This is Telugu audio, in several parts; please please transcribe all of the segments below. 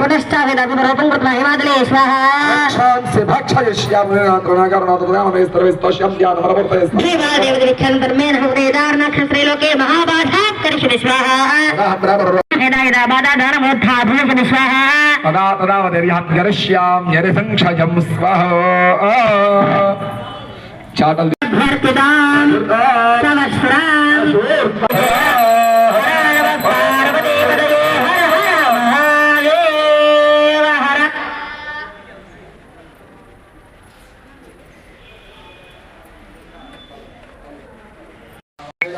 పునశ్చావిదభిరూపం కృత్వా హిమాదలే స్వాహా. భక్షాంసి భక్షయష్యామ్నాకరుణాకరణాదుర్యామేస్తరవిస్తోష్యం దేవాదేవత విఖ్యాతర్మేణ హృదయదారుణక్షత్రే లోకే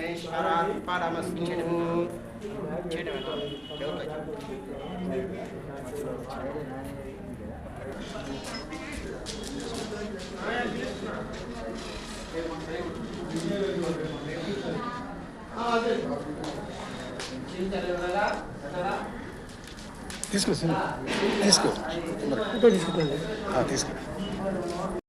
सर्वेश्वरात् परमस्तु Disco, sí. Disco. ¿Cuánto disco? Ah.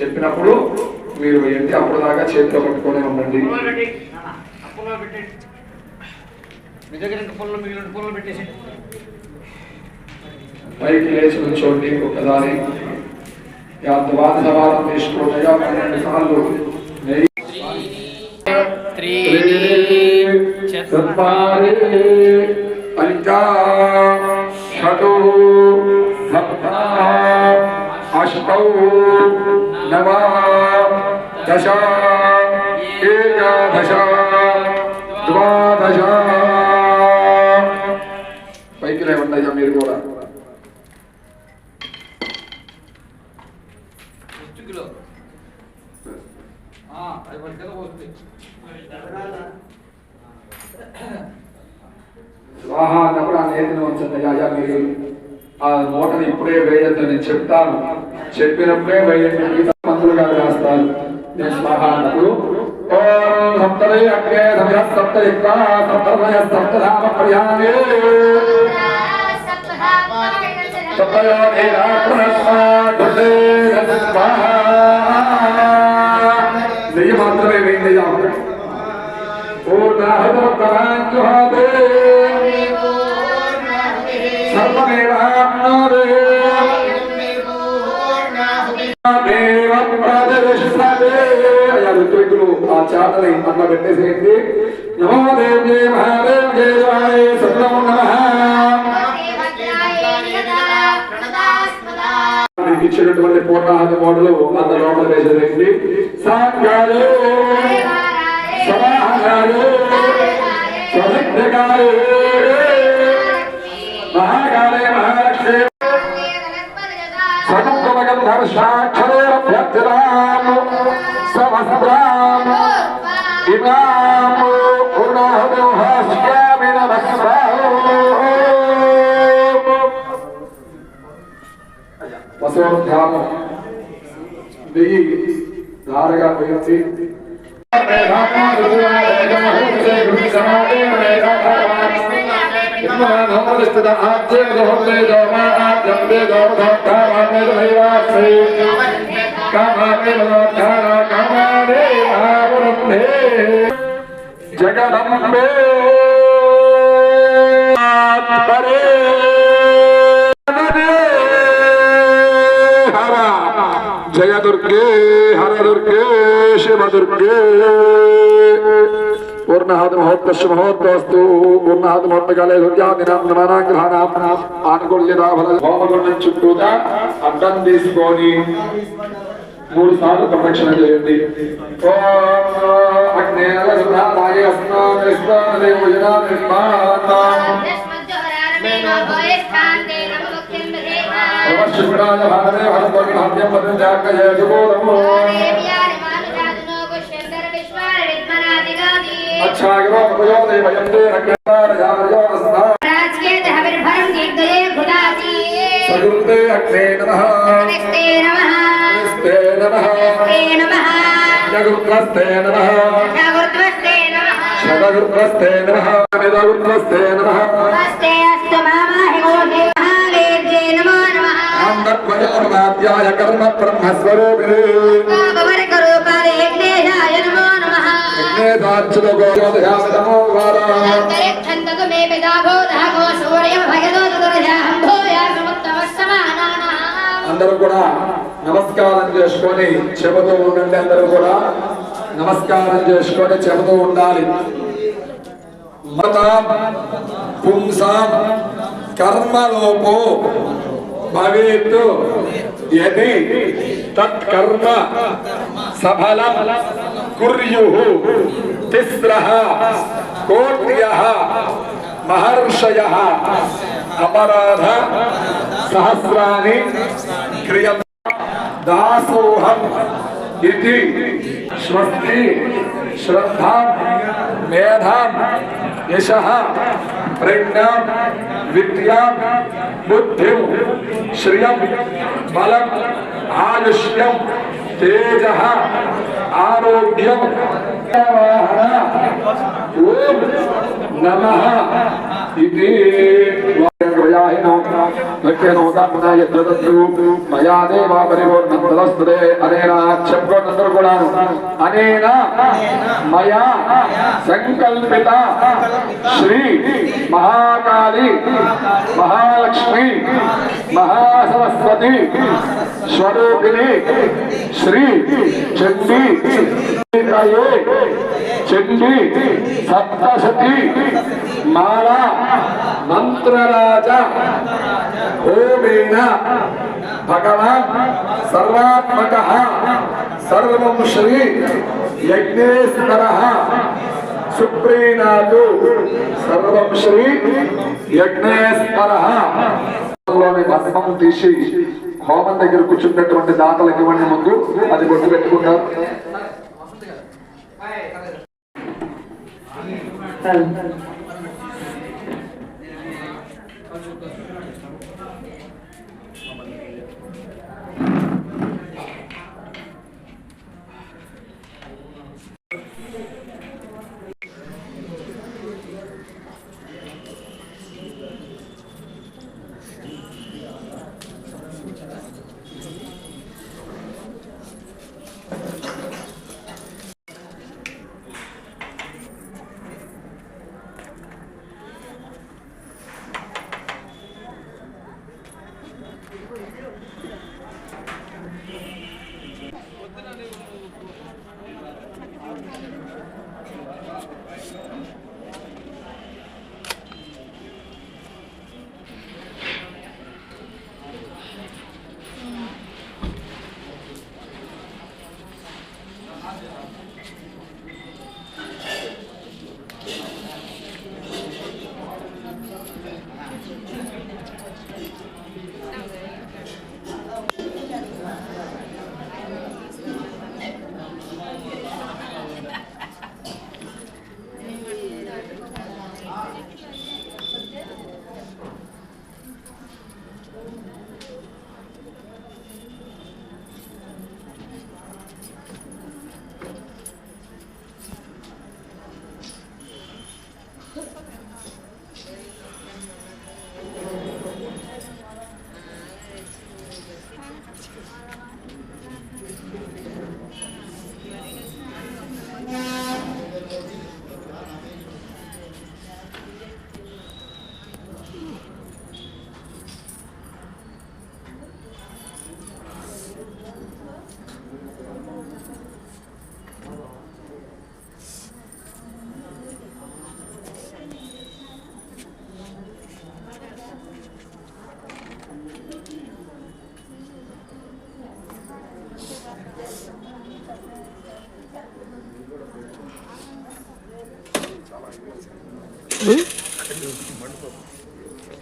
చెప్పినప్పుడు మీరు ఏంటి అప్పుడు దాకా చేతిలో పట్టుకొని ఉండండి. మీ దగ్గర ఇంకా పొలంలో మిగిలిన పొలంలో పెట్టేసి. పైకి లేచి నుంచోండి ఒకదాని. యాత్వాద సవాలం తీసుకోవటగా పన్నెండు సార్లు. చత్వారి పంచ షటు సప్త అష్టౌ నవ దశ ఏకాదశ ద్వాదశ పైకి లేవండి మీరు కూడా స్వాహ అన్నప్పుడు ఆ నేతిని ఉంచండి అయ్యా మీరు ఆ మూటని ఇప్పుడే వేయద్దు నేను చెప్తాను. చెప్పినప్పుడే వేయండి. दुर्गास्तान निष्माहान्तु ॐ सप्तरे अग्रे सभ्यः सप्तरिक्ता सप्तर्वयः सप्तधाम पर्याये सप्तयो एरात्मनस्मा दुर्दे नस्मा ఋత్వికులు ఆ అట్లా పెట్టేసేయండి. నమో దేవ్యే మహాదేవ్యే వాయే సర్వం నమః. ఇచ్చినటువంటి పూర్ణాహత మోడలు అంత లోపల వేసేదండి సాంగాలే సమాహాలే స్వసిద్ధకాలే మహాకాలే మహాలక్ష్మి సముద్రమగంధర్షాక్షరేభ్యర్థినాం సమస్త్రాం ఇమాం పూర్ణాహుతిహాస్యామి వసోధ్యానం వెయ్యి ధారగా పెంచి జగదంబే పరే హర జయ దుర్గే హర దుర్గే శివ దుర్గే పూర్ణహాద మహోత్కర్ష మహోత్వస్తు పూర్ణహాద మహోత్కాలే సూర్యాదినాం ఆనుకూల్యతాఫల హోమగుండం చుట్టూతా అడ్డం తీసుకొని మూడు సార్లు ప్రదక్షిణ చేయండి ఓం అగ్నేయ సుధాయ అస్నాం విశ్వాన దేవజనా నిర్మాణం శుక్రాయ భారతే భరద్వాజ భాగ్యం పదం ఊర్ధ్వస్తే నమ. శతూర్ధ్వస్తే నమ. మిదూర్ధ్వస్తే నమ. ధ్యాయ కర్మ బ్రహ్మస్వరూపిణి ేదార్చులగోదయామిదమో వారా మే పిదాభో దహగో సూర్య భయదో దుర్ధ్యాహంభో అందరూ కూడా నమస్కారం చేసుకొని చెబుతూ ఉండండి అందరూ కూడా. నమస్కారం చేసుకొని చెబుతూ ఉండాలి. మతాం పుంసాం కర్మలోపో భవేత్ యది తత్కర్మ సఫలం కుర్యు తిస్ర కోట్య మహర్షయ అపరాధ సహస్రాన్ని క్రియ దాసోహం इति स्वस्ति श्रद्धा मेधा यश प्रज्ञा विद्या बुद्धि श्रिय बल आयुष्यम, तेज, आरोग्यम ओम नमः। ఇది మయా దేవా పరిపూర్ణస్తుదే అనేన చెప్పుకోండి కూడాను అనేన మయా సంకల్పిత శ్రీ మహాకాళి మహాలక్ష్మి మహాసరస్వతి స్వరూపిణి శ్రీ చండీ చండీ సప్తశతి మాలా మంత్రరాజ హోమేన భగవాన్ సర్వాత్మక సర్వం శ్రీ యజ్ఞేశ్వర. సుప్రీణాదు సర్వం శ్రీ యజ్ఞేశ్వర. భస్మం తీసి హోమం దగ్గర కూర్చున్నటువంటి దాతలు ఇవ్వండి ముందు. అది గుర్తు పెట్టుకుంటారు Thank you.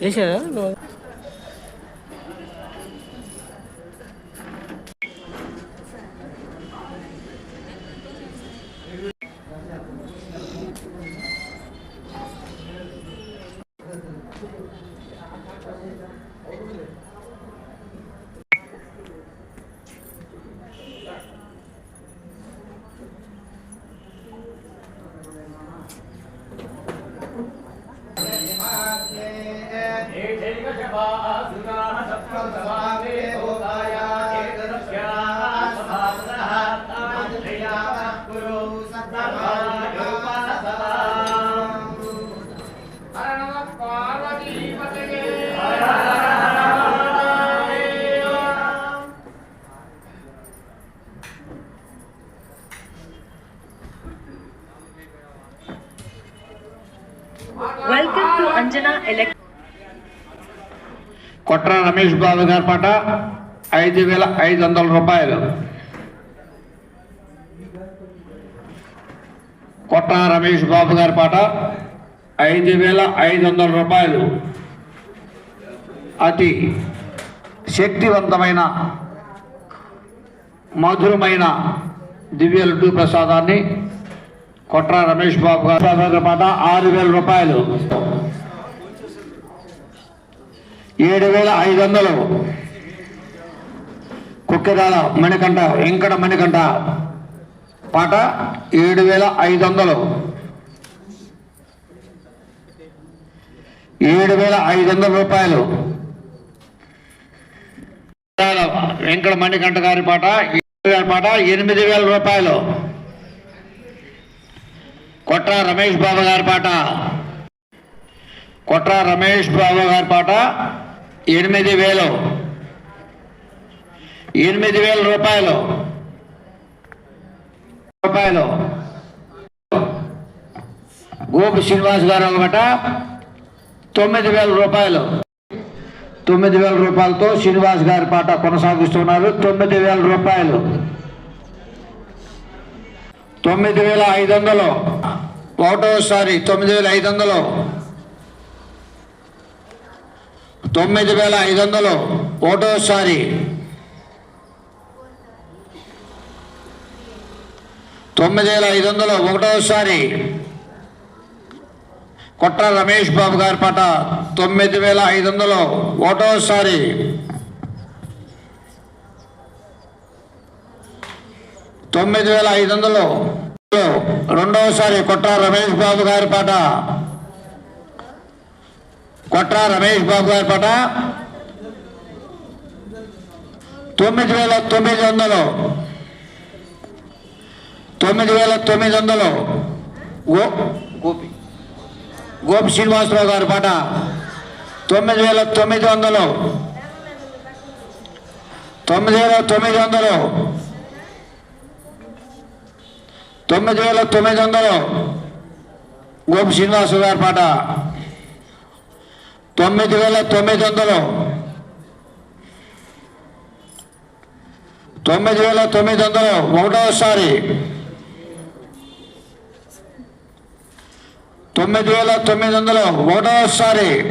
예시야? కొట్ర రమేష్ బాబు గారి పాట ఐదు వేల ఐదు వందల రూపాయలు. కొట్ట రమేష్ బాబు గారి పాట ఐదు వేల ఐదు వందల రూపాయలు. అతి శక్తివంతమైన మధురమైన దివ్య లడ్డు ప్రసాదాన్ని కొట్ర రమేష్ బాబు గారి పాట ఆరు వేల రూపాయలు. ఏడు వేల ఐదు వందలు. కుక్కెరాల మణికంఠ వెంకట మణికంఠ. పాట ఏడు వేల ఐదు వందలు. ఏడు వేల ఐదు వందల రూపాయలు. వెంకట మణికంఠ గారి పాట ఏడు వేల పాట ఎనిమిది వేల రూపాయలు. కొట్ర రమేష్ బాబు గారి పాట. కొట్ర రమేష్ బాబు గారి పాట ఎనిమిది వేలు. ఎనిమిది వేల రూపాయలు. రూపాయలు. గోపి శ్రీనివాస్ గారు అనమాట తొమ్మిది వేల రూపాయలు. తొమ్మిది వేల రూపాయలతో శ్రీనివాస్ గారి పాట కొనసాగిస్తున్నారు. తొమ్మిది వేల రూపాయలు. తొమ్మిది వేల ఐదు వందలు. ఒకటోసారి తొమ్మిది వేల ఐదు వందలు. తొమ్మిది వేల ఐదు వందలు. ఒకటోసారి తొమ్మిది వేల ఐదు వందలు ఒకటోసారి కొట్ర రమేష్ బాబు గారి పాట తొమ్మిది వేల ఐదు వందలు ఒకటోసారి తొమ్మిది వేల ఐదు వందలు రెండవసారి కొట్ర రమేష్ బాబు గారి పాట కొట్ర రమేష్ బాబు గారి పాట తొమ్మిది వేల తొమ్మిది వందలు తొమ్మిది వేల తొమ్మిది వందలు. గో గోపి. గోపి శ్రీనివాసరావు గారి పాట. తొమ్మిది వేల తొమ్మిది వందలు. తొమ్మిది వేల తొమ్మిది వందలు. తొమ్మిది వేల తొమ్మిది వందలు. గోపి శ్రీనివాసరావు గారి పాట. తొమ్మిది వేల తొమ్మిది వందలు. తొమ్మిది వేల తొమ్మిది వందలు. ఒకటోసారి. తొమ్మిది వేల తొమ్మిది వందల. ఒకటోసారి.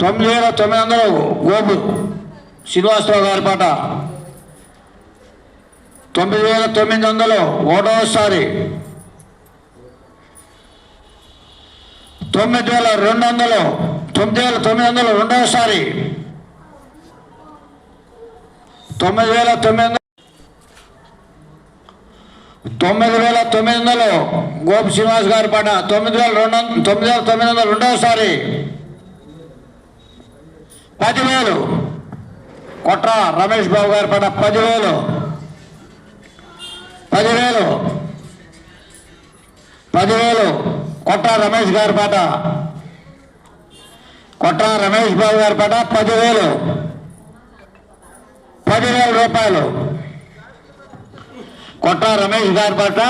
తొమ్మిది వేల తొమ్మిది వందలు. గోపు శ్రీనివాసరావు గారి పాట. తొమ్మిది వేల తొమ్మిది వందలు. ఒకటోసారి. తొమ్మిది వేల రెండు వందలు. తొమ్మిది వేల తొమ్మిది వందలు. రెండవసారి తొమ్మిది వేల తొమ్మిది వందలు. తొమ్మిది వేల తొమ్మిది వందలు గోపి శ్రీనివాస్ గారి పాట తొమ్మిది వేల రెండు తొమ్మిది వేల తొమ్మిది వందలు రెండవసారి పదివేలు. కొట్ర రమేష్ బాబు గారి పాట పదివేలు. పదివేలు. పదివేలు. కొట్ట రమేష్ గారి పాట కొట్ట రమేష్ బాబు గారి పాట పదివేలు. పదివేల రూపాయలు. కొట్ట రమేష్ గారి పాట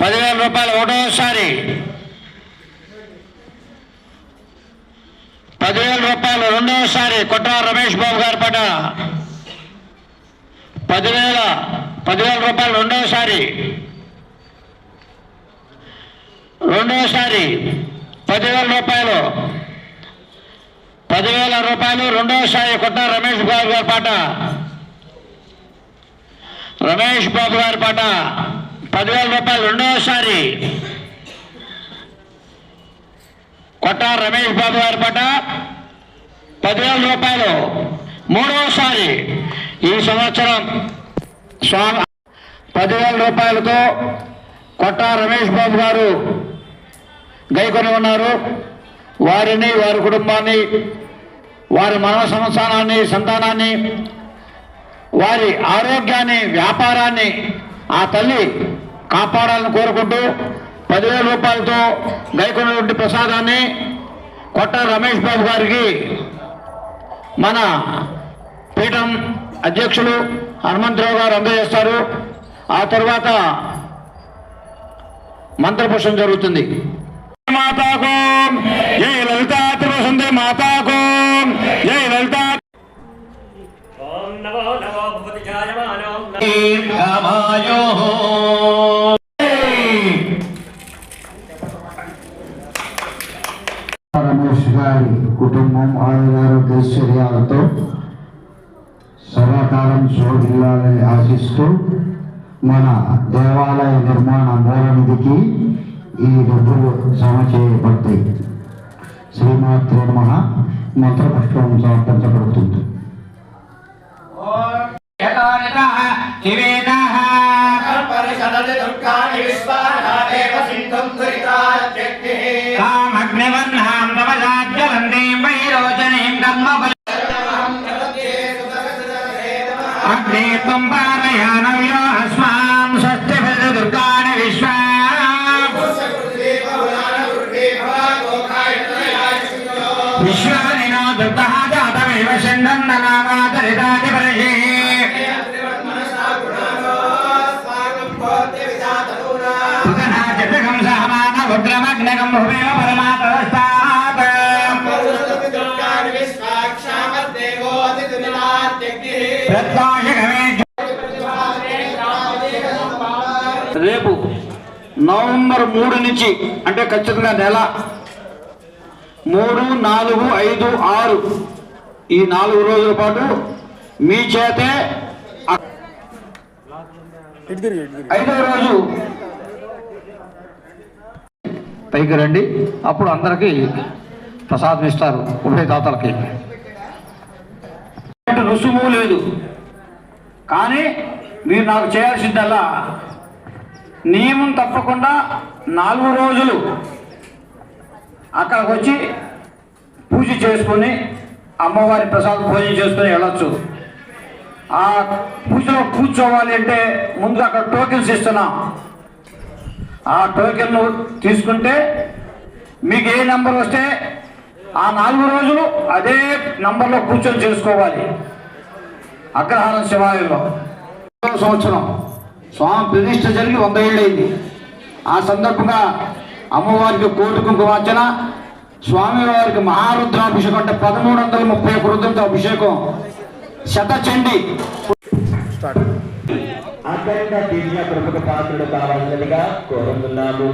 పదివేల రూపాయలు ఒకటోసారి. పదివేల రూపాయలు రెండోసారి కొట్ట రమేష్ బాబు గారి పాట పదివేల పదివేల రూపాయలు రెండవసారి రెండవసారి పదివేల రూపాయలు పదివేల రూపాయలు రెండవ స్థాయి కొట్ట రమేష్ బాబు గారి పాట. రమేష్ బాబు గారి పాట. పదివేల రూపాయలు రెండవసారి కొట్ట రమేష్ బాబు గారి పాట. పదివేల రూపాయలు మూడవసారి ఈ సంవత్సరం స్వామి పదివేల రూపాయలతో కొట్ట రమేష్ బాబు గారు గైకొని ఉన్నారు. వారిని వారి కుటుంబాన్ని వారి మనవ సంస్థానాన్ని సంతానాన్ని వారి ఆరోగ్యాన్ని వ్యాపారాన్ని ఆ తల్లి కాపాడాలని కోరుకుంటూ పదివేల రూపాయలతో గైకొన్నటువంటి ప్రసాదాన్ని కొట్ట రమేష్ బాబు గారికి మన పీఠం అధ్యక్షులు హనుమంతరావు గారు అందజేస్తారు. ఆ తర్వాత మంత్రపుష్పం జరుగుతుంది. రమేష్ గారి కుటుంబం ఆయురారోగ్య శర్యాలతో సదాకాలం శోభిల్లాలని ఆశిస్తూ మన దేవాలయ నిర్మాణ మూలనిధికి ఈ డబ్బులు జమ చేయబడతాయి శ్రీమాత్రే నమ. మంత్రపుష్పం సమర్పించబడుతుంది పరిషదతి దుర్గాని విశ్వానాదేవ సింధుం దురితాత్యగ్నిః కామగ్నివర్ణాం నవజాజ్వలందీం వైరోచనీం दुर्दः जातमेव षण्डन्न नामातरिताधिपतिः जगं सहमान उग्रमग्नगं भुवेव परमातरस्तात् రేపు నవంబర్ మూడు నుంచి అంటే ఖచ్చితంగా నెల మూడు నాలుగు ఐదు ఆరు. ఈ నాలుగు రోజుల పాటు మీ చేతే ఐదవ రోజు. పైకి రండి. అప్పుడు అందరికీ ప్రసాదం ఇస్తారు ఉభయదాతలకి. రుసుము లేదు. కానీ మీరు నాకు చేయాల్సిందల్లా నియమం తప్పకుండా నాలుగు రోజులు. అక్కడికి వచ్చి పూజ చేసుకొని అమ్మవారి ప్రసాదం భోజనం చేసుకొని వెళ్ళొచ్చు. ఆ పూజలో కూర్చోవాలి అంటే ముందు అక్కడ టోకెన్స్ ఇస్తున్నాం. ఆ టోకెన్ తీసుకుంటే మీకు ఏ నెంబర్ వస్తే ఆ నాలుగు రోజులు అదే నంబర్లో కూర్చొని చేసుకోవాలి. అగ్రహారం శివాలయంలో. సంవత్సరం. స్వామి ప్రతిష్ట జరిగి వంద ఏళ్ళైంది ఆ సందర్భంగా అమ్మవారికి కోటి కుంకుమార్చన స్వామివారికి మహారుద్రాభిషేకం అంటే పదమూడు వందల ముప్పై ఒక్క రుద్రంతో అభిషేకం. శతచండి అత్యంత దివ్య ప్రముఖ పాత్రుడు కావాల్సిందిగా కోరుతున్నాము.